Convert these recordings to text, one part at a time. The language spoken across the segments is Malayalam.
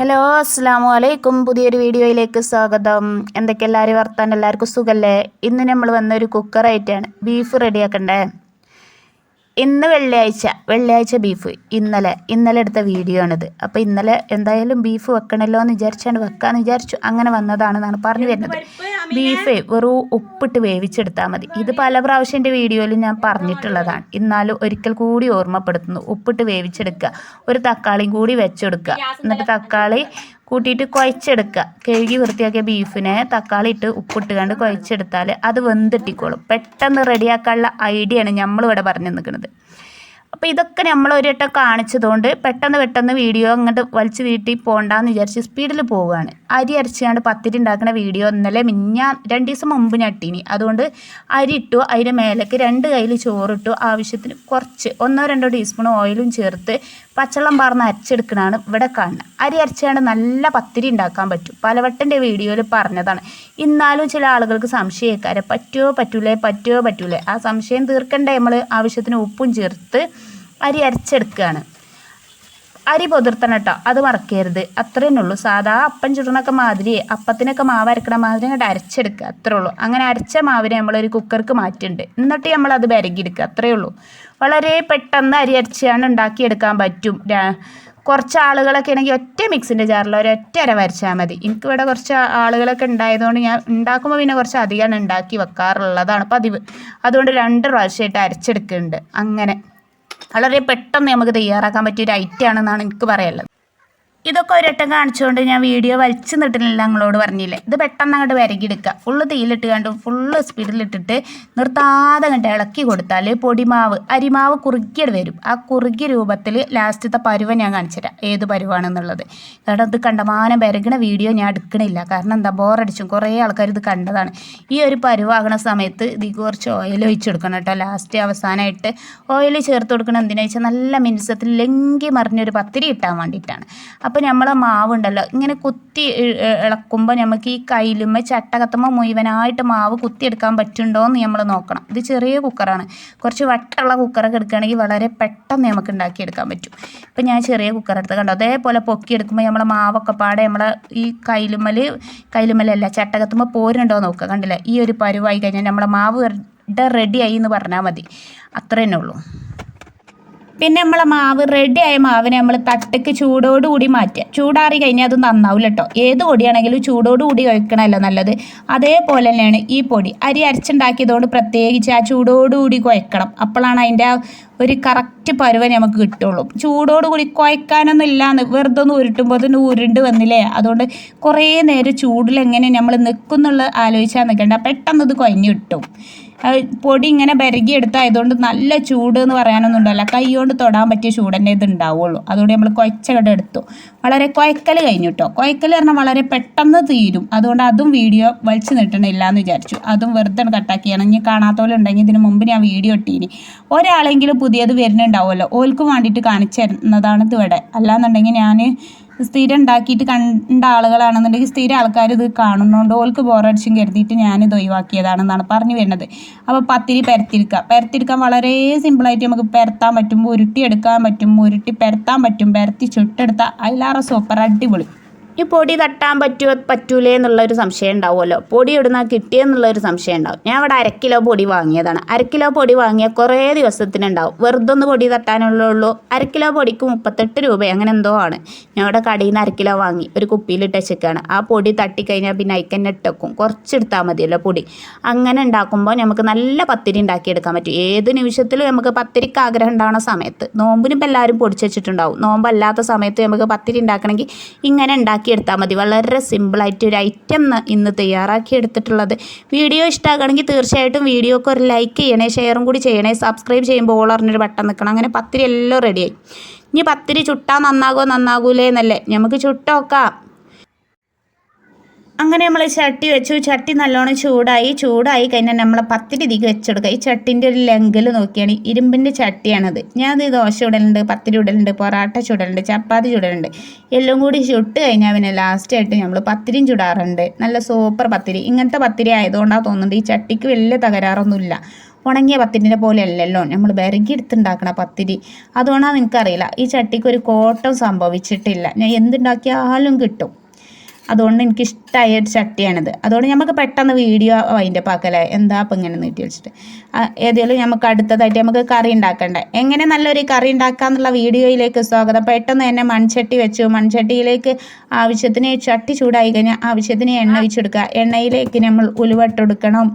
ഹലോ അസ്സാം വലൈക്കും പുതിയൊരു വീഡിയോയിലേക്ക് സ്വാഗതം. എന്തൊക്കെ എല്ലാവരും വർത്താൻ എല്ലാവർക്കും സുഖമല്ലേ ഇന്ന് നമ്മൾ വന്ന ഒരു കുക്കറായിട്ടാണ് ബീഫ് റെഡിയാക്കണ്ടേ ഇന്ന് വെള്ളിയാഴ്ച വെള്ളിയാഴ്ച ബീഫ് ഇന്നലെ ഇന്നലെ എടുത്ത വീഡിയോ ആണിത്. അപ്പോൾ ഇന്നലെ എന്തായാലും ബീഫ് വെക്കണല്ലോ എന്ന് വിചാരിച്ചാണ് വെക്കാന്ന് വിചാരിച്ചു. അങ്ങനെ വന്നതാണെന്നാണ് പറഞ്ഞു വരുന്നത്. ബീഫ് വെറു ഉപ്പിട്ട് വേവിച്ചെടുത്താൽ മതി. ഇത് പല പ്രാവശ്യം എന്റെ വീഡിയോയിൽ ഞാൻ പറഞ്ഞിട്ടുള്ളതാണ്. എന്നാലും ഒരിക്കൽ കൂടി ഓർമ്മപ്പെടുത്തുന്നു. ഉപ്പിട്ട് വേവിച്ചെടുക്കുക. ഒരു തക്കാളിയും കൂടി വെച്ചെടുക്കുക. എന്നിട്ട് തക്കാളി കൂട്ടിയിട്ട് കുഴച്ചെടുക്കുക. കഴുകി വൃത്തിയാക്കിയ ബീഫിനെ തക്കാളി ഇട്ട് ഉപ്പിട്ട് കണ്ട് കുഴച്ചെടുത്താൽ അത് വെന്തിട്ടിക്കോളും. പെട്ടെന്ന് റെഡിയാക്കാനുള്ള ഐഡിയയാണ് നമ്മളിവിടെ പറഞ്ഞു നിൽക്കുന്നത്. അപ്പോൾ ഇതൊക്കെ നമ്മൾ ഒരു കാണിച്ചതുകൊണ്ട് പെട്ടെന്ന് പെട്ടെന്ന് വീഡിയോ അങ്ങോട്ട് വലിച്ചു വീട്ടി പോകണ്ടെന്ന് വിചാരിച്ച് സ്പീഡിൽ പോവുകയാണ്. അരി അരച്ചാണ്ട് പത്തിരി ഉണ്ടാക്കുന്ന വീഡിയോ ഇന്നലെ മിഞ്ഞാ രണ്ട് ദിവസം മുമ്പ് ഞട്ടിനി അതുകൊണ്ട് അരി ഇട്ടു അതിന്റെ മേലേക്ക് രണ്ട് കയ്യിൽ ചോറിട്ടു ആവശ്യത്തിന് കുറച്ച് ഒന്നോ രണ്ടോ ടീസ്പൂൺ ഓയിലും ചേർത്ത് പച്ചവെള്ളം പാർന്ന് അരച്ചെടുക്കണതാണ് ഇവിടെ കാണുന്നത്. അരി അരച്ചാണ്ട് നല്ല പത്തിരി ഉണ്ടാക്കാൻ പറ്റും. പലവട്ടന്റെ വീഡിയോയിൽ പറഞ്ഞതാണ്. എന്നാലും ചില ആളുകൾക്ക് സംശയക്കാരെ പറ്റുമോ പറ്റൂലേ പറ്റുമോ പറ്റൂലേ. ആ സംശയം തീർക്കേണ്ട? നമ്മൾ ആവശ്യത്തിന് ഉപ്പും ചേർത്ത് അരി അരച്ചെടുക്കുകയാണ്. അരി പൊതിർത്തണം കേട്ടോ. അത് മറക്കരുത് അത്രേ ഉള്ളൂ. സാധാ അപ്പം ചുടണൊക്കെ മാതിരി അപ്പത്തിനൊക്കെ മാവ് അരക്കണ മാതിരി അങ്ങോട്ട് അരച്ചെടുക്കുക. അത്രേ ഉള്ളൂ. അങ്ങനെ അരച്ച മാവിനെ നമ്മളൊരു കുക്കർക്ക് മാറ്റിയിട്ടുണ്ട്. എന്നിട്ട് നമ്മൾ അത് വിരകിയെടുക്കുക അത്രേ ഉള്ളൂ. വളരെ പെട്ടെന്ന് അരി അരച്ചാണ് ഉണ്ടാക്കിയെടുക്കാൻ പറ്റും. കുറച്ച് ആളുകളൊക്കെ ആണെങ്കിൽ ഒറ്റ മിക്സിന്റെ ജാറിൽ ഒരൊറ്റ അര വരച്ചാൽ മതി. എനിക്ക് ഇവിടെ കുറച്ച് ആളുകളൊക്കെ ഉണ്ടായതുകൊണ്ട് ഞാൻ ഉണ്ടാക്കുമ്പോൾ പിന്നെ കുറച്ച് അധികമാണ് ഉണ്ടാക്കി വെക്കാറുള്ളതാണ് പതിവ്. അതുകൊണ്ട് രണ്ട് പ്രാവശ്യമായിട്ട് അരച്ചെടുക്കുന്നുണ്ട്. അങ്ങനെ. വളരെ പെട്ടെന്ന് നമുക്ക് തയ്യാറാക്കാൻ പറ്റിയ ഒരു ഐറ്റം ആണെന്നാണ് എനിക്ക് പറയാനുള്ളത്. ഇതൊക്കെ ഒരട്ടം കാണിച്ചുകൊണ്ട് ഞാൻ വീഡിയോ വലിച്ചു നിട്ടില്ല നിങ്ങളോട് പറഞ്ഞില്ലേ? ഇത് പെട്ടെന്ന് അങ്ങോട്ട് വിരകിയെടുക്കുക. ഫുള്ള് തീയിലിട്ട് കണ്ട് ഫുള്ള് സ്പീഡിലിട്ടിട്ട് നിർത്താതെ അങ്ങോട്ട് ഇളക്കി കൊടുത്താൽ പൊടിമാവ് അരിമാവ് കുറുകിയത് വരും. ആ കുറുകിയ രൂപത്തിൽ ലാസ്റ്റത്തെ പരുവ ഞാൻ കാണിച്ചുതരാം. ഏത് പരുവാണെന്നുള്ളത്. കാരണം ഇത് കണ്ടമാനം വിരകണ വീഡിയോ ഞാൻ എടുക്കണില്ല. കാരണം എന്താ ബോറടിച്ചും. കുറേ ആൾക്കാർ ഇത് കണ്ടതാണ്. ഈ ഒരു പരുവാകണ സമയത്ത് ഇതിൽ കുറച്ച് ഓയിൽ ഒഴിച്ചെടുക്കണം കേട്ടോ. ലാസ്റ്റ് അവസാനമായിട്ട് ഓയിൽ ചേർത്ത് കൊടുക്കണം. എന്തിനാ വെച്ചാൽ നല്ല മിനിസത്തിൽ ലെങ്കി മറിഞ്ഞൊരു പത്തിരി കിട്ടാൻ വേണ്ടിയിട്ടാണ്. അപ്പോൾ നമ്മളെ മാവുണ്ടല്ലോ ഇങ്ങനെ കുത്തി ഇളക്കുമ്പോൾ നമുക്ക് ഈ കയ്യിലുമ്മ ചട്ടകത്തുമ്പോൾ മുഴുവനായിട്ട് മാവ് കുത്തിയെടുക്കാൻ പറ്റുന്നുണ്ടോ എന്ന് നമ്മൾ നോക്കണം. ഇത് ചെറിയ കുക്കറാണ്. കുറച്ച് വട്ടുള്ള കുക്കറൊക്കെ എടുക്കുകയാണെങ്കിൽ വളരെ പെട്ടെന്ന് നമുക്ക് ഉണ്ടാക്കിയെടുക്കാൻ പറ്റും. ഇപ്പം ഞാൻ ചെറിയ കുക്കർ എടുത്ത് കണ്ടോ അതേപോലെ പൊക്കിയെടുക്കുമ്പോൾ നമ്മളെ മാവൊക്കെ പാടെ നമ്മൾ ഈ കയ്യിലുമ്മൽ കയ്യിലുമ്മലല്ല ചട്ടകത്തുമ്പോൾ പോരുന്നുണ്ടോ നോക്കുക കണ്ടില്ലേ? ഈ ഒരു പരുവായി കഴിഞ്ഞാൽ നമ്മളെ മാവ് റെഡി ആയി എന്ന് പറഞ്ഞാൽ മതി. അത്ര തന്നെ ഉള്ളൂ. പിന്നെ നമ്മളെ മാവ് റെഡി ആയ മാവിനെ നമ്മൾ തട്ടക്ക് ചൂടോടുകൂടി മാറ്റുക. ചൂടാറി കഴിഞ്ഞാൽ അത് നന്നാവില്ല കേട്ടോ ഏത് പൊടിയാണെങ്കിലും ചൂടോടുകൂടി കുഴക്കണമല്ലോ നല്ലത്. അതേപോലെ തന്നെയാണ് ഈ പൊടി. അരി അരച്ചുണ്ടാക്കിയതുകൊണ്ട് പ്രത്യേകിച്ച് ആ ചൂടോടുകൂടി കുഴക്കണം അപ്പോഴാണ് അതിന്റെ ആ ഒരു കറക്റ്റ് പരുവ നമുക്ക് കിട്ടുള്ളൂ. ചൂടോടുകൂടി കുഴക്കാനൊന്നും ഇല്ലാന്ന് വെറുതെ ഒന്ന് ഉരുട്ടുമ്പോൾ തന്നെ ഉരുണ്ട് വന്നില്ലേ? അതുകൊണ്ട് കുറേ നേരം ചൂടിൽ എങ്ങനെ നമ്മൾ നിൽക്കുന്നുള്ള ആലോചിച്ചാൽ നിൽക്കണ്ട പെട്ടെന്ന് ഇത് കുഴഞ്ഞു കിട്ടും. പൊടി ഇങ്ങനെ ബരകി എടുത്തായതുകൊണ്ട് നല്ല ചൂട് എന്ന് പറയാനൊന്നും ഉണ്ടല്ല കൈ കൊണ്ട് തൊടാൻ പറ്റിയ ചൂട് തന്നെ ഇത് ഉണ്ടാവുള്ളൂ. അതുകൊണ്ട് നമ്മൾ കുഴച്ചകട എടുത്തു. വളരെ കുഴക്കൽ കഴിഞ്ഞു കേട്ടോ കുഴക്കൽ പറഞ്ഞാൽ വളരെ പെട്ടെന്ന് തീരും. അതുകൊണ്ട് അതും വീഡിയോ വലിച്ചു നീട്ടണില്ല എന്ന് വിചാരിച്ചു. അതും വെറുതെ കട്ടാക്കിയാണ് ഇനി കാണാത്തവരുണ്ടെങ്കിൽ ഇതിന് മുമ്പ് ഞാൻ വീഡിയോ ഇട്ടീനി. ഒരാളെങ്കിലും പുതിയത് വരുന്നുണ്ടാവുമല്ലോ. ഓൽക്ക് വേണ്ടിയിട്ട് കാണിച്ചു തരുന്നതാണ് ഇത് ഇവിടെ. അല്ലാന്നുണ്ടെങ്കിൽ ഞാൻ സ്ഥിരം ഉണ്ടാക്കിയിട്ട് കണ്ട ആളുകളാണെന്നുണ്ടെങ്കിൽ സ്ഥിരം ആൾക്കാർ ഇത് കാണുന്നുണ്ട്. ഓൾക്ക് ബോറടിച്ചും കരുതിയിട്ട് ഞാനിത് ഒഴിവാക്കിയതാണെന്നാണ് പറഞ്ഞു വരുന്നത്. അപ്പോൾ പത്തിരി പരത്തിരിക്കുക പരത്തിരിക്കാൻ വളരെ സിമ്പിളായിട്ട് നമുക്ക് പരത്താൻ പറ്റും ഉരുട്ടിയെടുക്കാൻ പറ്റും ഉരുട്ടി പരത്താൻ പറ്റും പരത്തി ചുട്ടെടുത്താൽ അതിലാറ സൂപ്പർ അടിപൊളി. ഈ പൊടി തട്ടാൻ പറ്റുമോ പറ്റൂലേ എന്നുള്ളൊരു സംശയം ഉണ്ടാവുമല്ലോ. പൊടി ഇടുന്ന കിട്ടിയെന്നുള്ളൊരു സംശയം ഉണ്ടാവും. ഞാൻ ഇവിടെ അരക്കിലോ കിലോ പൊടി വാങ്ങിയതാണ്. അരക്കിലോ കിലോ പൊടി വാങ്ങിയ കുറേ ദിവസത്തിനുണ്ടാവും വെറുതെ ഒന്ന് പൊടി തട്ടാനുള്ളൂ അരക്കിലോ കിലോ പൊടിക്ക് മുപ്പത്തെട്ട് രൂപ അങ്ങനെ എന്തോ ആണ്. ഞാൻ അവിടെ കടയിൽ നിന്ന് അരക്കിലോ കിലോ വാങ്ങി ഒരു കുപ്പിയിലിട്ട് വെച്ചേക്കാണ്. ആ പൊടി തട്ടിക്കഴിഞ്ഞാൽ പിന്നെ അയക്കന്നെ ഇട്ടേക്കും കുറച്ചെടുത്താൽ മതിയല്ലോ പൊടി. അങ്ങനെ ഉണ്ടാക്കുമ്പോൾ നമുക്ക് നല്ല പത്തിരി ഉണ്ടാക്കിയെടുക്കാൻ പറ്റും. ഏത് നിമിഷത്തിലും നമുക്ക് പത്തിരിക്ക് ആഗ്രഹം ഉണ്ടാവുന്ന സമയത്ത്. നോമ്പിനിപ്പോൾ എല്ലാവരും പൊടിച്ചു വെച്ചിട്ടുണ്ടാവും. നോമ്പല്ലാത്ത സമയത്ത് നമുക്ക് പത്തിരി ഉണ്ടാക്കണമെങ്കിൽ ഇങ്ങനെ ഉണ്ടാക്കിയെടുത്താൽ മതി. വളരെ സിമ്പിളായിട്ട് ഒരു ഐറ്റം ഇന്ന് തയ്യാറാക്കി എടുത്തിട്ടുള്ളത് വീഡിയോ ഇഷ്ടമാകണമെങ്കിൽ തീർച്ചയായിട്ടും വീഡിയോക്ക് ഒരു ലൈക്ക് ചെയ്യണേ ഷെയറും കൂടി ചെയ്യണേ സബ്സ്ക്രൈബ് ചെയ്യുമ്പോൾ ഓൾ അറിഞ്ഞൊരു ബട്ടൺ നിൽക്കണം. അങ്ങനെ പത്തിരി എല്ലാം റെഡിയായി ഇനി പത്തിരി ചുട്ടാൽ നന്നാകോ നന്നാകൂലേ എന്നല്ലേ നമുക്ക് ചുട്ടോക്കാം. അങ്ങനെ നമ്മൾ ചട്ടി വെച്ചു. ചട്ടി നല്ലോണം ചൂടായി. ചൂടായി കഴിഞ്ഞാൽ നമ്മൾ പത്തിരി ഇതിക്ക് വെച്ചെടുക്കുക. ഈ ചട്ടിന്റെ ഒരു ലെങ്കിൽ നോക്കിയാണ്. ഇരുമ്പിന്റെ ചട്ടിയാണത്. ഞാൻ ഇത് ദോശ ചുടലുണ്ട് പത്തിരി ഉടലുണ്ട് പൊറാട്ട ചുടലുണ്ട് ചപ്പാത്തി ചുടലുണ്ട്. എല്ലാം കൂടി ചുട്ട് കഴിഞ്ഞാൽ പിന്നെ ലാസ്റ്റായിട്ട് നമ്മൾ പത്തിരിയും ചുടാറുണ്ട്. നല്ല സൂപ്പർ പത്തിരി. ഇങ്ങനത്തെ പത്തിരി ആയതുകൊണ്ടാണ് തോന്നുന്നത് ഈ ചട്ടിക്ക് വലിയ തകരാറൊന്നുമില്ല. ഉണങ്ങിയ പത്തിരിന്റെ പോലെ അല്ലല്ലോ നമ്മൾ വിറകി എടുത്തുണ്ടാക്കണ പത്തിരി. അതുകൊണ്ടാണ് നിനക്കറിയില്ല. ഈ ചട്ടിക്ക് ഒരു കോട്ടം സംഭവിച്ചിട്ടില്ല. ഞാൻ എന്തുണ്ടാക്കിയാലും കിട്ടും. അതുകൊണ്ട് എനിക്ക് ഇഷ്ടമായ ഒരു ചട്ടിയാണിത്. അതുകൊണ്ട് നമുക്ക് പെട്ടെന്ന് വീഡിയോ അതിന്റെ പാക്കല്ലേ എന്താ അപ്പം ഇങ്ങനെ നീട്ടി വെച്ചിട്ട്? ഏതെങ്കിലും നമുക്ക് അടുത്തതായിട്ട് നമുക്ക് കറി ഉണ്ടാക്കണ്ടേ എങ്ങനെ നല്ലൊരു കറി ഉണ്ടാക്കാന്നുള്ള വീഡിയോയിലേക്ക് സ്വാഗതം. പെട്ടെന്ന് തന്നെ മൺചട്ടി വെച്ചു. മൺചട്ടിയിലേക്ക് ആവശ്യത്തിന് ചട്ടി ചൂടായി കഴിഞ്ഞാൽ ആവശ്യത്തിന് എണ്ണ ഒഴിച്ചെടുക്കുക. എണ്ണയിലേക്ക് നമ്മൾ ഉലുവട്ടെടുക്കണം.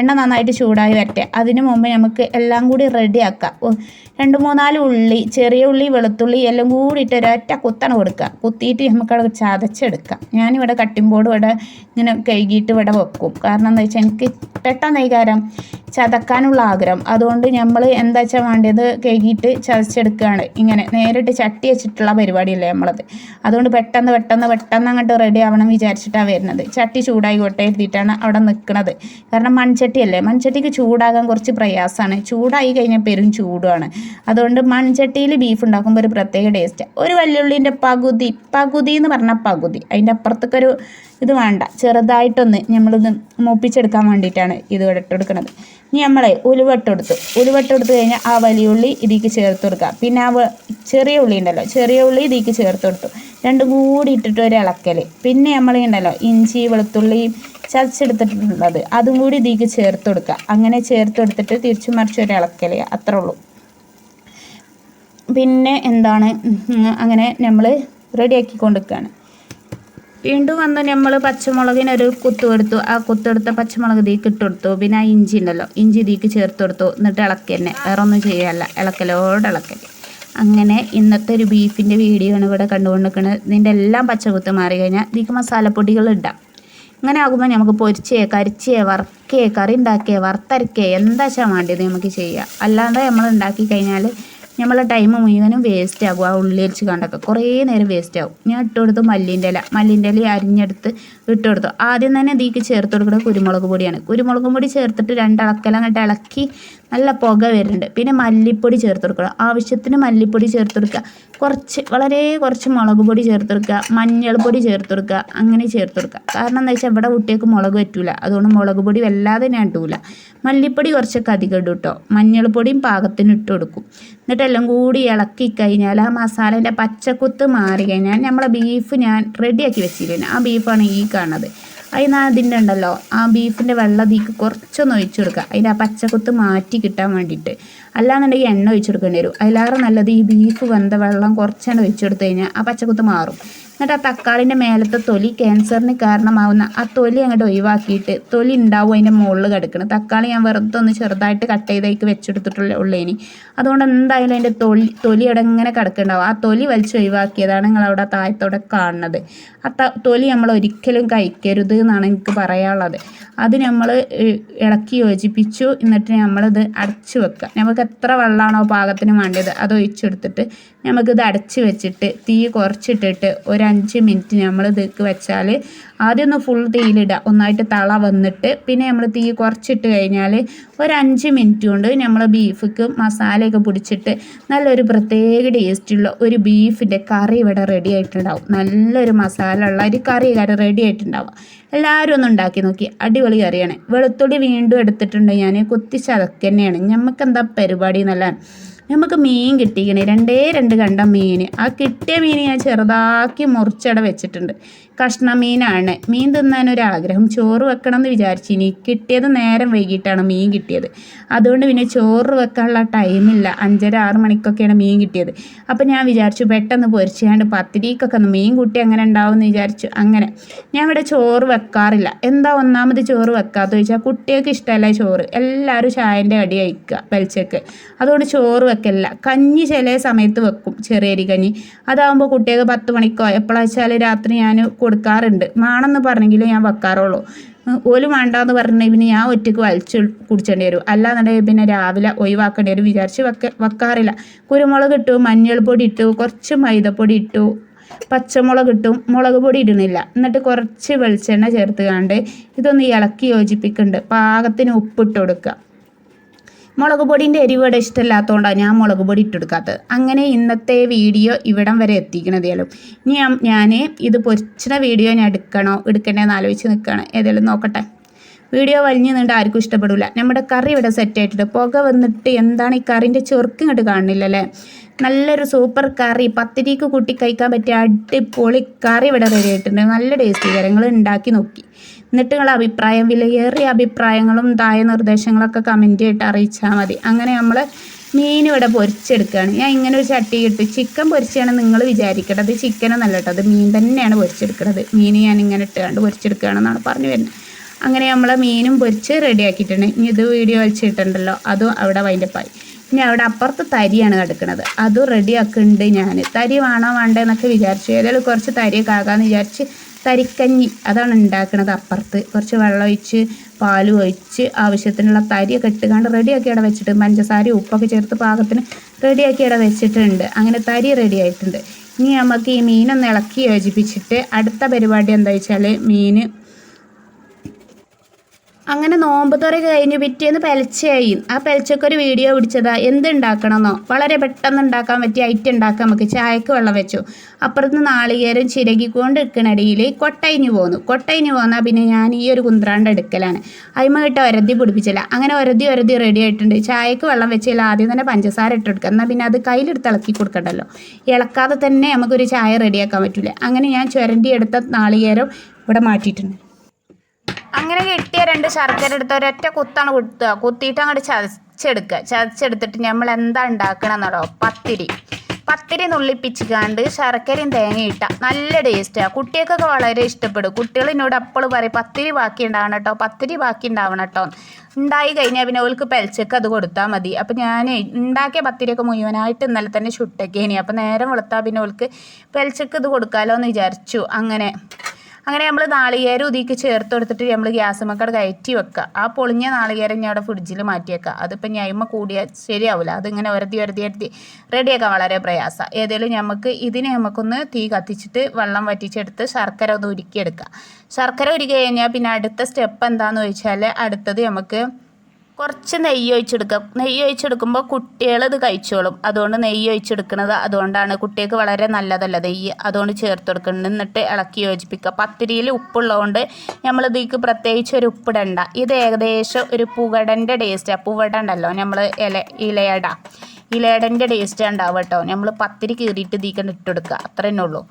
എണ്ണ നന്നായിട്ട് ചൂടായി വരട്ടെ. അതിനു മുമ്പ് നമുക്ക് എല്ലാം കൂടി റെഡിയാക്കാം രണ്ട് മൂന്നാൽ ഉള്ളി ചെറിയ ഉള്ളി വെളുത്തുള്ളി എല്ലാം കൂടി ഇട്ട് ഒരൊറ്റ കുത്തണ കൊടുക്കുക. കുത്തിയിട്ട് നമുക്കത് ചതച്ചെടുക്കാം. ഞാനിവിടെ ബോർഡ് ഇവിടെ ഇങ്ങനെ കഴുകിയിട്ട് ഇവിടെ വെക്കും. കാരണം എന്താ വെച്ചാൽ എനിക്ക് പെട്ടെന്ന് കൈകാരം ചതക്കാനുള്ള ആഗ്രഹം. അതുകൊണ്ട് നമ്മൾ എന്താ വെച്ചാൽ വേണ്ടത്? കഴുകിയിട്ട് ചതച്ചെടുക്കുകയാണ്. ഇങ്ങനെ നേരിട്ട് ചട്ടി വെച്ചിട്ടുള്ള പരിപാടിയല്ലേ നമ്മളത്. അതുകൊണ്ട് പെട്ടെന്ന് പെട്ടെന്ന് പെട്ടെന്ന് അങ്ങോട്ട് റെഡി ആവണം വിചാരിച്ചിട്ടാണ് വരുന്നത്. ചട്ടി ചൂടായി കൊട്ടെ എഴുതിയിട്ടാണ് അവിടെ നിൽക്കുന്നത് കാരണം മൺചട്ടിയല്ലേ? മൺചട്ടിക്ക് ചൂടാകാൻ കുറച്ച് പ്രയാസമാണ് ചൂടായി കഴിഞ്ഞാൽ പെരും ചൂടുമാണ് അതുകൊണ്ട് മൺചട്ടിയിൽ ബീഫ് ഉണ്ടാക്കുമ്പോൾ ഒരു പ്രത്യേക ടേസ്റ്റ് ഒരു വല്യുള്ളിന്റെ പകുതി പകുതി എന്ന് പറഞ്ഞാൽ പകുതി. അതിന്റെ അപ്പുറത്തേക്കൊരു ഇത് വേണ്ട. ചെറുതായിട്ടൊന്ന് നമ്മളിത് മൂപ്പിച്ചെടുക്കാൻ വേണ്ടിയിട്ടാണ് ഇത് ഇട്ടെടുക്കുന്നത് ഇനി നമ്മളെ ഉലുവട്ടെടുത്തു ഉലുവട്ടെടുത്ത് കഴിഞ്ഞാൽ ആ വലിയ ഉള്ളി ഇതിലേക്ക് ചേർത്ത് കൊടുക്കുക. പിന്നെ ആ ചെറിയ ഉള്ളി ഉണ്ടല്ലോ. ചെറിയ ഉള്ളി ഇതിലേക്ക് ചേർത്ത് കൊടുത്തു. രണ്ടും കൂടി ഇട്ടിട്ട് ഒരു ഇളക്കൽ പിന്നെ നമ്മൾ ഉണ്ടല്ലോ ഇഞ്ചി വെളുത്തുള്ളി ചതച്ചെടുത്തിട്ടുള്ളത്. അതും കൂടി ഇതിലേക്ക് ചേർത്ത് കൊടുക്കുക. അങ്ങനെ ചേർത്ത് കൊടുത്തിട്ട് തിരിച്ചു മറിച്ച് ഒരു ഇളക്കൽ അത്രേ ഉള്ളൂ. പിന്നെ എന്താണ്? അങ്ങനെ നമ്മൾ റെഡിയാക്കി കൊണ്ടിരിക്കുകയാണ് വീണ്ടും വന്ന് നമ്മൾ പച്ചമുളകിനൊരു കുത്തു എടുത്തു ആ കുത്തെടുത്ത പച്ചമുളക് തീക്ക് ഇട്ട് കൊടുത്തു. പിന്നെ ആ ഇഞ്ചി ഉണ്ടല്ലോ. ഇഞ്ചി ഇതിക്ക് ചേർത്ത് കൊടുത്തു. എന്നിട്ട് ഇളക്കി തന്നെ. വേറെ ഒന്നും ചെയ്യാല്ല. ഇളക്കലോട് ഇളക്കൽ അങ്ങനെ ഇന്നത്തെ ഒരു ബീഫിന്റെ വീഡിയോ ആണ് ഇവിടെ കണ്ടുകൊണ്ടിരിക്കുന്നത് ഇതിന്റെ എല്ലാം പച്ചകുത്ത് മാറി കഴിഞ്ഞാൽ ഇതിക്ക് മസാലപ്പൊടികൾ ഇടാം. ഇങ്ങനെ ആകുമ്പോൾ നമുക്ക് പൊരിച്ചേ കരിച്ചേ വറക്കേ കറി ഉണ്ടാക്കിയേ വറുത്തരക്കേ എന്താ വെച്ചാൽ വേണ്ടത് നമുക്ക് ചെയ്യാം. അല്ലാണ്ട് നമ്മൾ ഉണ്ടാക്കി കഴിഞ്ഞാൽ നമ്മളെ ടൈം മുഴുവനും വേസ്റ്റ് ആകും. ആ ഉള്ളി അരിച്ച് കണ്ടൊക്കെ കുറേ നേരം വേസ്റ്റ് ആകും. ഞാൻ ഇട്ട് കൊടുത്തു മല്ലിന്റെ ഇല. മല്ലിന്റെ ഇല അരിഞ്ഞെടുത്ത് ഇട്ട് കൊടുത്തു. ആദ്യം തന്നെ ഇതിക്ക് ചേർത്ത് കൊടുക്കുന്നത് കുരുമുളക് പൊടിയാണ്. കുരുമുളക് പൊടി ചേർത്തിട്ട് രണ്ടിളക്കെല്ലാം അങ്ങോട്ട് ഇളക്കി നല്ല പുക വരുന്നുണ്ട്. പിന്നെ മല്ലിപ്പൊടി ചേർത്ത് കൊടുക്കണം. ആവശ്യത്തിന് മല്ലിപ്പൊടി ചേർത്ത് കൊടുക്കുക. കുറച്ച് വളരെ കുറച്ച് മുളക് പൊടി ചേർത്ത് കൊടുക്കുക. മഞ്ഞൾപ്പൊടി ചേർത്ത് കൊടുക്കുക. അങ്ങനെ ചേർത്ത് കൊടുക്കുക. കാരണം എന്താ വെച്ചാൽ ഇവിടെ കുട്ടികൾക്ക് മുളക് പറ്റൂല. അതുകൊണ്ട് മുളക് പൊടി വല്ലാതെ ഞാൻ ഇട്ടൂല മല്ലിപ്പൊടി കുറച്ചൊക്കെ അധികം ഇടും കേട്ടോ മഞ്ഞൾപ്പൊടിയും പാകത്തിന് ഇട്ട് കൊടുക്കും. എന്നിട്ട് എല്ലാം കൂടി ഇളക്കി കഴിഞ്ഞാൽ ആ മസാലേന്റെ പച്ചക്കുത്ത് മാറി കഴിഞ്ഞാൽ നമ്മളെ ബീഫ് ഞാൻ റെഡിയാക്കി വെച്ചിരുന്നു ആ ബീഫാണ് ഈ കാണുന്നത്. അതിന് അതിന്റെ ഉണ്ടല്ലോ ആ ബീഫിന്റെ വെള്ളം അതിക്ക് കുറച്ചൊന്ന് ഒഴിച്ചു കൊടുക്കുക. അതിന്റെ ആ പച്ചക്കുത്ത് മാറ്റി കിട്ടാൻ വേണ്ടിയിട്ട്. അല്ലാന്നുണ്ടെങ്കിൽ എണ്ണ ഒഴിച്ചു കൊടുക്കേണ്ടി വരും. അതിലേറെ നല്ലത് ഈ ബീഫ് വെന്ത വെള്ളം കുറച്ചെണ്ണ ഒഴിച്ചു കൊടുത്തു കഴിഞ്ഞാൽ ആ പച്ചക്കുത്ത് മാറും. എന്നിട്ട് ആ തക്കാളിന്റെ മേലത്തെ തൊലി ക്യാൻസറിന് കാരണമാവുന്ന ആ തൊലി അങ്ങോട്ട് ഒഴിവാക്കിയിട്ട് തൊലി ഉണ്ടാവും അതിന്റെ മുകളിൽ കിടക്കണം. തക്കാളി ഞാൻ വെറുതെ ഒന്ന് ചെറുതായിട്ട് കട്ട് ചെയ്തേക്ക് വെച്ചെടുത്തിട്ടുള്ള ഉള്ളേനി. അതുകൊണ്ട് എന്തായാലും അതിന്റെ തൊലി തൊലി അവിടെ ഇങ്ങനെ കിടക്കുന്നുണ്ടാവും. ആ തൊലി വലിച്ച് ഒഴിവാക്കിയതാണ് നിങ്ങൾ അവിടെ താഴത്തോടെ കാണുന്നത്. ആ തൊലി നമ്മൾ ഒരിക്കലും കഴിക്കരുത് എന്നാണ് എനിക്ക് പറയാനുള്ളത്. അത് നമ്മൾ ഇളക്കി യോജിപ്പിച്ചു. എന്നിട്ട് നമ്മളിത് അടച്ചു വെക്കുക. നമുക്ക് എത്ര വെള്ളമാണോ പാകത്തിന് വേണ്ടത് അത് ഒഴിച്ചെടുത്തിട്ട് നമുക്കിത് അടച്ച് വെച്ചിട്ട് തീ കുറച്ചിട്ടിട്ട് ഒരു അഞ്ച് മിനിറ്റ് നമ്മൾ ഇതൊക്കെ വെച്ചാൽ ആദ്യം ഒന്ന് ഫുൾ തീയിലിടുക ഒന്നായിട്ട് തള വന്നിട്ട് പിന്നെ നമ്മൾ തീ കുറച്ചിട്ട് കഴിഞ്ഞാൽ ഒരു അഞ്ച് മിനിറ്റ് കൊണ്ട് നമ്മൾ ബീഫിക്ക് മസാലയൊക്കെ പിടിച്ചിട്ട് നല്ലൊരു പ്രത്യേക ടേസ്റ്റുള്ള ഒരു ബീഫിന്റെ കറി ഇവിടെ റെഡി ആയിട്ടുണ്ടാവും. നല്ലൊരു മസാല ഉള്ള ഒരു കറി കറി റെഡി ആയിട്ടുണ്ടാവുക എല്ലാവരും ഒന്ന് ഉണ്ടാക്കി നോക്കി. അടിപൊളി കറിയാണ്. വെളുത്തുള്ളി വീണ്ടും എടുത്തിട്ടുണ്ട് ഞാൻ കുത്തിച്ചതൊക്കെ തന്നെയാണ് നമുക്ക് എന്താ പരിപാടി എന്നല്ല നമുക്ക് മീൻ കിട്ടിക്കണേ. രണ്ടേ രണ്ട് കണ്ട മീൻ ആ കിട്ടിയ മീൻ ഞാൻ ചെറുതാക്കി മുറിച്ചട വെച്ചിട്ടുണ്ട്. കഷ്ണ മീനാണ്. മീൻ തിന്നാനൊരാഗ്രഹം ചോറ് വെക്കണം എന്ന് വിചാരിച്ചു ഇനി കിട്ടിയത് നേരം വൈകിട്ടാണ് മീൻ കിട്ടിയത്. അതുകൊണ്ട് പിന്നെ ചോറ് വെക്കാനുള്ള ടൈമില്ല. അഞ്ചര ആറ് മണിക്കൊക്കെയാണ് മീൻ കിട്ടിയത്. അപ്പം ഞാൻ വിചാരിച്ചു പെട്ടെന്ന് പൊരിച്ചാണ്ട് പത്തിരിക്കൊക്കെ മീൻ കുട്ടി അങ്ങനെ ഉണ്ടാവുമെന്ന് വിചാരിച്ചു. അങ്ങനെ ഞാൻ ഇവിടെ ചോറ് വെക്കാറില്ല. എന്താ ഒന്നാമത് ചോറ് വെക്കാത്ത ചോദിച്ചാൽ കുട്ടികൾക്ക് ഇഷ്ടമല്ല ചോറ്? എല്ലാവരും ചായന്റെ അടി കഴിക്കുക വെളിച്ചക്ക് അതുകൊണ്ട് ചോറ് വെക്കലില്ല. കഞ്ഞി ചില സമയത്ത് വെക്കും ചെറിയ അരി കഞ്ഞി. അതാകുമ്പോൾ കുട്ടികൾക്ക് പത്ത് മണിക്കോ എപ്പോഴാച്ചാൽ രാത്രി ഞാൻ കൊടുക്കാറുണ്ട്. വേണമെന്ന് പറഞ്ഞെങ്കിലും ഞാൻ വെക്കാറുള്ളൂ. ഓൽ വേണ്ടാന്ന് പറഞ്ഞിട്ടുണ്ടെങ്കിൽ പിന്നെ ഞാൻ ഒറ്റയ്ക്ക് വലിച്ച് കുടിച്ചേണ്ടി വരും. അല്ലാന്നുണ്ടെങ്കിൽ പിന്നെ രാവിലെ ഒഴിവാക്കേണ്ടി വരും. വിചാരിച്ച് വെക്ക വെക്കാറില്ല. കുരുമുളക് ഇട്ടു മഞ്ഞൾപ്പൊടി ഇട്ടു കുറച്ച് മൈദപ്പൊടി ഇട്ടു പച്ചമുളക് ഇട്ടും മുളക് പൊടി ഇടുന്നില്ല. എന്നിട്ട് കുറച്ച് വെളിച്ചെണ്ണ ചേർത്ത് കണ്ട് ഇതൊന്ന് ഇളക്കി യോജിപ്പിക്കുന്നുണ്ട് പാകത്തിന് ഉപ്പിട്ട് കൊടുക്കുക. മുളക് പൊടിന്റെ എരിവ് ഇവിടെ ഇഷ്ടമില്ലാത്തതുകൊണ്ടാണ് ഞാൻ മുളക് പൊടി ഇട്ടെടുക്കാത്തത്. അങ്ങനെ ഇന്നത്തെ വീഡിയോ ഇവിടം വരെ എത്തിക്കണതേലും ഇനി ഞാൻ- ഇത് പൊരിച്ചിന വീഡിയോ ഞാൻ എടുക്കണോ എടുക്കണ്ടേന്ന് ആലോചിച്ച് നിൽക്കുകയാണ് ഏതായാലും നോക്കട്ടെ. വീഡിയോ വലിഞ്ഞു നീണ്ട് ആർക്കും ഇഷ്ടപ്പെടില്ല നമ്മുടെ കറി ഇവിടെ സെറ്റ് ആയിട്ടുണ്ട്. പുക വന്നിട്ട് എന്താണ് ഈ കറിന്റെ ചെറുക്ക് ഇങ്ങോട്ട് കാണുന്നില്ലല്ലേ നല്ലൊരു സൂപ്പർ കറി. പത്തിരിക്ക് കൂട്ടി കഴിക്കാൻ പറ്റിയ അടിപൊളി കറി ഇവിടെ റെഡി ആയിട്ടുണ്ട്. നല്ല ടേസ്റ്റി കാര്യങ്ങൾ ഉണ്ടാക്കി നോക്കി. എന്നിട്ട് നിങ്ങളുടെ അഭിപ്രായം വിലയേറിയ അഭിപ്രായങ്ങളും താഴെ നിർദ്ദേശങ്ങളൊക്കെ കമന്റ് ആയിട്ട് അറിയിച്ചാൽ മതി. അങ്ങനെ നമ്മൾ മീൻ ഇവിടെ പൊരിച്ചെടുക്കുകയാണ്. ഞാൻ ഇങ്ങനെ ഒരു ചട്ടി ഇട്ട് ചിക്കൻ പൊരിച്ചാണ് നിങ്ങൾ വിചാരിക്കേണ്ടത് ചിക്കനും ചിക്കനൊന്നല്ല കേട്ടോ. അത് മീൻ തന്നെയാണ് പൊരിച്ചെടുക്കുന്നത് മീൻ ഞാൻ ഇങ്ങനെ ഇട്ടുകൊണ്ട് പൊരിച്ചെടുക്കുകയാണെന്നാണ് പറഞ്ഞു വരുന്നത്. അങ്ങനെ നമ്മൾ മീനും പൊരിച്ച് റെഡിയാക്കിയിട്ടുണ്ട്. ഇനി ഇത് വീഡിയോ വലിച്ചിട്ടുണ്ടല്ലോ. അതും അവിടെ വൈൻഡപ്പായി ഇനി അവിടെ അപ്പുറത്ത് തരിയാണ് കിടക്കുന്നത്. അതും റെഡിയാക്കുന്നുണ്ട് ഞാൻ തരി വേണോ വേണ്ടേ എന്നൊക്കെ വിചാരിച്ചു. ഏതായാലും കുറച്ച് തരിയൊക്കെ ആകാമെന്ന് വിചാരിച്ച് തരിക്കഞ്ഞി അതാണ് ഉണ്ടാക്കുന്നത് അപ്പുറത്ത്. കുറച്ച് വെള്ളം ഒഴിച്ച് പാലും ഒഴിച്ച് ആവശ്യത്തിനുള്ള തരിയൊക്കെ ഇട്ടുകൊണ്ട് റെഡിയാക്കി അവിടെ വെച്ചിട്ട് പഞ്ചസാര ഉപ്പൊക്കെ ചേർത്ത് പാകത്തിന് റെഡിയാക്കി അവിടെ വെച്ചിട്ടുണ്ട്. അങ്ങനെ തരി റെഡി ആയിട്ടുണ്ട്. ഇനി നമുക്ക് ഈ മീനൊന്ന് ഇളക്കി യോജിപ്പിച്ചിട്ട് അടുത്ത പരിപാടി എന്താ വെച്ചാൽ മീൻ അങ്ങനെ നോമ്പ് തുറ കഴിഞ്ഞ് പിറ്റേന്ന് പെലച്ചയായി. ആ പെലച്ചക്കൊരു വീഡിയോ പിടിച്ചതാ. എന്ത് ഉണ്ടാക്കണമെന്നോ വളരെ പെട്ടെന്ന് ഉണ്ടാക്കാൻ പറ്റിയ ഐറ്റം ഉണ്ടാക്കാൻ നമുക്ക് ചായക്ക് വെള്ളം വെച്ചു. അപ്പുറത്ത് നാളികേരം ചിരകിക്കൊണ്ട് ഇരിക്കണടിയിൽ കൊട്ടയിഞ്ഞ് പോന്നു. കൊട്ടയിഞ്ഞ് പോന്നാൽ പിന്നെ ഞാൻ ഈ ഒരു കുന്ത്രാണ്ട് എടുക്കലാണ്. അതിമ കിട്ട ഒരതി പിടിപ്പിച്ചില്ല. അങ്ങനെ ഒരതി ഒരതി റെഡി ആയിട്ടുണ്ട്. ചായക്ക് വെള്ളം വെച്ചാൽ ആദ്യം തന്നെ പഞ്ചസാര ഇട്ട് എന്നാൽ പിന്നെ അത് കയ്യിലെടുത്ത് ഇളക്കി കൊടുക്കണ്ടല്ലോ. ഇളക്കാതെ തന്നെ നമുക്കൊരു ചായ റെഡിയാക്കാൻ പറ്റില്ല അങ്ങനെ ഞാൻ ചുരണ്ടി എടുത്ത നാളികേരം ഇവിടെ മാറ്റിയിട്ടുണ്ട്. അങ്ങനെ കിട്ടിയ രണ്ട് ശർക്കര എടുത്ത് ഒരൊറ്റ കുത്താണ് കുത്തുക. കുത്തിയിട്ട് അങ്ങോട്ട് ചതച്ചെടുക്കുക. ചതച്ചെടുത്തിട്ട് നമ്മൾ എന്താ ഉണ്ടാക്കണമെന്നോ പത്തിരി. പത്തിരി നുള്ളിപ്പിച്ചിക്കാണ്ട് ശർക്കരയും തേങ്ങയും ഇട്ട. നല്ല ടേസ്റ്റാണ് കുട്ടികൾക്കൊക്കെ വളരെ ഇഷ്ടപ്പെടും. കുട്ടികൾ എന്നോട് എപ്പോഴും പറയും പത്തിരി ബാക്കി ഉണ്ടാവണം കേട്ടോ പത്തിരി ബാക്കി ഉണ്ടാവണം കേട്ടോ ഉണ്ടായി കഴിഞ്ഞാൽ പിന്നെ ഓൾക്ക് പെൽച്ചക്ക് അത് കൊടുത്താൽ മതി. അപ്പം ഞാൻ ഉണ്ടാക്കിയ പത്തിരിയൊക്കെ മുഴുവനായിട്ട് ഇന്നലെ തന്നെ ചുട്ടക്കേനി. അപ്പം നേരം വെളുത്താൽ പിന്നെ ഓൾക്ക് പെൽച്ചക്ക് ഇത് കൊടുക്കാമല്ലോ എന്ന് വിചാരിച്ചു. അങ്ങനെ അങ്ങനെ നമ്മൾ നാളികേരം ഉതിക്ക് ചേർത്ത് കൊടുത്തിട്ട് നമ്മൾ ഗ്യാസ് മക്കട് കയറ്റി വെക്കുക ആ പൊളിഞ്ഞ നാളികേരം ഞാൻ അവിടെ ഫ്രിഡ്ജിൽ മാറ്റി വെക്കുക അതിപ്പോൾ ഞൈമ കൂടിയാൽ ശരിയാവില്ല അതിങ്ങനെ ഉരത്തി ഉരത്തി ഒരതി റെഡിയാക്കാൻ വളരെ പ്രയാസമാണ് ഏതെങ്കിലും നമുക്ക് ഇതിനെ നമുക്കൊന്ന് തീ കത്തിച്ചിട്ട് വെള്ളം വറ്റിച്ചെടുത്ത് ശർക്കര ഒന്ന് ഉരുക്കിയെടുക്കുക ശർക്കര ഉരുക്കി കഴിഞ്ഞാൽ പിന്നെ അടുത്ത സ്റ്റെപ്പ് എന്താണെന്ന് വെച്ചാൽ അടുത്തത് നമുക്ക് കുറച്ച് നെയ്യ് ഒഴിച്ചെടുക്കുക നെയ്യ് ഒഴിച്ചെടുക്കുമ്പോൾ കുട്ടികൾ ഇത് കഴിച്ചോളും. അതുകൊണ്ട് നെയ്യ് ഒഴിച്ചെടുക്കുന്നത് അതുകൊണ്ടാണ് കുട്ടികൾക്ക് വളരെ നല്ലതല്ല നെയ്യ്. അതുകൊണ്ട് ചേർത്ത് കൊടുക്കണം. എന്നിട്ട് ഇളക്കി യോജിപ്പിക്കുക. പത്തിരിയിൽ ഉപ്പുള്ളതുകൊണ്ട് നമ്മൾ ഇതിലേക്ക് പ്രത്യേകിച്ച് ഒരു ഉപ്പിടണ്ട. ഇത് ഏകദേശം ഒരു പുകടന്റെ ടേസ്റ്റാണ് പുവട ഉണ്ടല്ലോ. നമ്മൾ ഇല ഇലയട. ഇലയടന്റെ ടേസ്റ്റ് ഉണ്ടാവും കേട്ടോ. നമ്മൾ പത്തിരി കീറിയിട്ട് ഇതിക്കണ്ട് ഇട്ട് കൊടുക്കുക. അത്ര ഉള്ളൂ.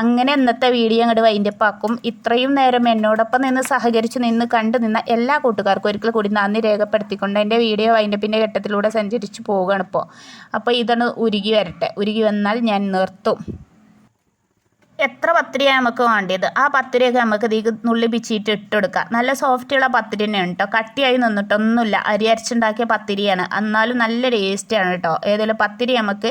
അങ്ങനെ ഇന്നത്തെ വീഡിയോ അങ്ങോട്ട് വൈൻഡപ്പാക്കും ഇത്രയും നേരം എന്നോടൊപ്പം നിന്ന് സഹകരിച്ച് നിന്ന് കണ്ടു നിന്ന എല്ലാ കൂട്ടുകാർക്കും ഒരിക്കൽ കൂടി നന്ദി രേഖപ്പെടുത്തിക്കൊണ്ട് എന്റെ വീഡിയോ വൈൻഡപ്പിന്റെ ഘട്ടത്തിലൂടെ സഞ്ചരിച്ച് പോവുകയാണ് ഇപ്പോൾ അപ്പോൾ ഇതാണ് ഉരുകി വരട്ടെ. ഉരുകി വന്നാൽ ഞാൻ നിർത്തും. എത്ര പത്തിരിയാണ് നമുക്ക് വേണ്ടത് ആ പത്തിരിയൊക്കെ നമുക്ക് ഇതിൽ നുള്ളി പിച്ചിട്ട് ഇട്ടെടുക്കാം. നല്ല സോഫ്റ്റുള്ള പത്തിരി തന്നെയാണ് കേട്ടോ കട്ടിയായി നിന്നിട്ടൊന്നുമില്ല. അരി അരച്ചുണ്ടാക്കിയ പത്തിരിയാണ്. എന്നാലും നല്ല ടേസ്റ്റാണ് കേട്ടോ ഏതെങ്കിലും പത്തിരി നമുക്ക്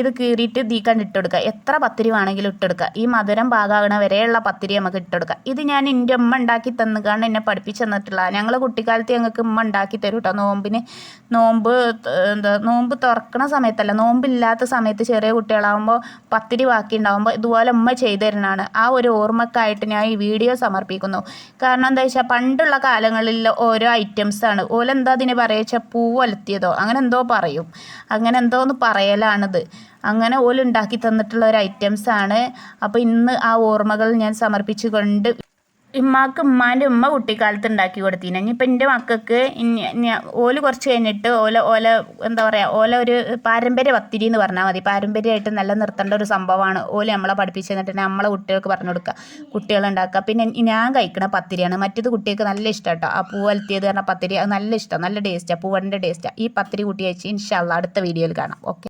ഇത് കീറിയിട്ട് ഇതിൽ കണ്ട് ഇട്ടെടുക്കുക എത്ര പത്തിരി വേണമെങ്കിലും ഇട്ടെടുക്കുക ഈ മധുരം പാകാകണ വരെയുള്ള പത്തിരി നമുക്ക് ഇട്ടെടുക്കുക ഇത് ഞാൻ എന്റെ ഉമ്മ ഉണ്ടാക്കി തന്നുകാണ്ട് എന്നെ പഠിപ്പിച്ചു തന്നിട്ടുള്ള ഞങ്ങൾ കുട്ടിക്കാലത്ത് ഞങ്ങൾക്ക് ഉമ്മ ഉണ്ടാക്കി തരും കേട്ടോ നോമ്പിന് നോമ്പ് എന്താ നോമ്പ് തുറക്കണ സമയത്തല്ല നോമ്പില്ലാത്ത സമയത്ത് ചെറിയ കുട്ടികളാകുമ്പോൾ പത്തിരി ബാക്കി ഉണ്ടാകുമ്പോൾ ഇതുപോലെ ഉമ്മ ചെയ്തു തരുന്നതാണ് ആ ഒരു ഓർമ്മക്കായിട്ട് ഞാൻ ഈ വീഡിയോ സമർപ്പിക്കുന്നു. കാരണം എന്താ വെച്ചാൽ പണ്ടുള്ള കാലങ്ങളിൽ ഓരോ ഐറ്റംസാണ് ഓലെന്താ അതിന് പറയുക പൂവലത്തിയതോ അങ്ങനെ എന്തോ പറയും. അങ്ങനെ എന്തോ ഒന്ന് പറയലാണിത്. അങ്ങനെ ഓലുണ്ടാക്കി തന്നിട്ടുള്ള ഒരു ഐറ്റംസാണ് അപ്പോൾ ഇന്ന് ആ ഓർമ്മകൾ ഞാൻ സമർപ്പിച്ചുകൊണ്ട് ഇമ്മാക്ക് ഉമ്മാന്റെ ഉമ്മ കുട്ടിക്കാലത്ത് ഉണ്ടാക്കി കൊടുത്തിന്. ഇനിയിപ്പോൾ എന്റെ മക്കൾക്ക് ഓൽ കുറച്ച് കഴിഞ്ഞിട്ട് ഓല ഓല എന്താ പറയുക ഓല ഒരു പാരമ്പര്യ പത്തിരി എന്ന് പറഞ്ഞാൽ മതി. പാരമ്പര്യമായിട്ട് നല്ല നിർത്തേണ്ട ഒരു സംഭവമാണ് ഓൽ നമ്മളെ പഠിപ്പിച്ച് തന്നിട്ട് നമ്മളെ കുട്ടികൾക്ക് പറഞ്ഞു കൊടുക്കുക കുട്ടികളുണ്ടാക്കുക പിന്നെ ഞാൻ കഴിക്കണ പത്തിരിയാണ്. മറ്റേത് കുട്ടികൾക്ക് നല്ല ഇഷ്ടം കേട്ടോ ആ പൂവലത്തിയത് പറഞ്ഞ പത്തിരി അത് നല്ല ഇഷ്ടം നല്ല ടേസ്റ്റാണ് പൂവന്റെ ടേസ്റ്റാണ് ഈ പത്തിരി കൂട്ടി കഴിച്ച് ഇൻഷാല്ല അടുത്ത വീഡിയോയിൽ കാണാം. ഓക്കെ.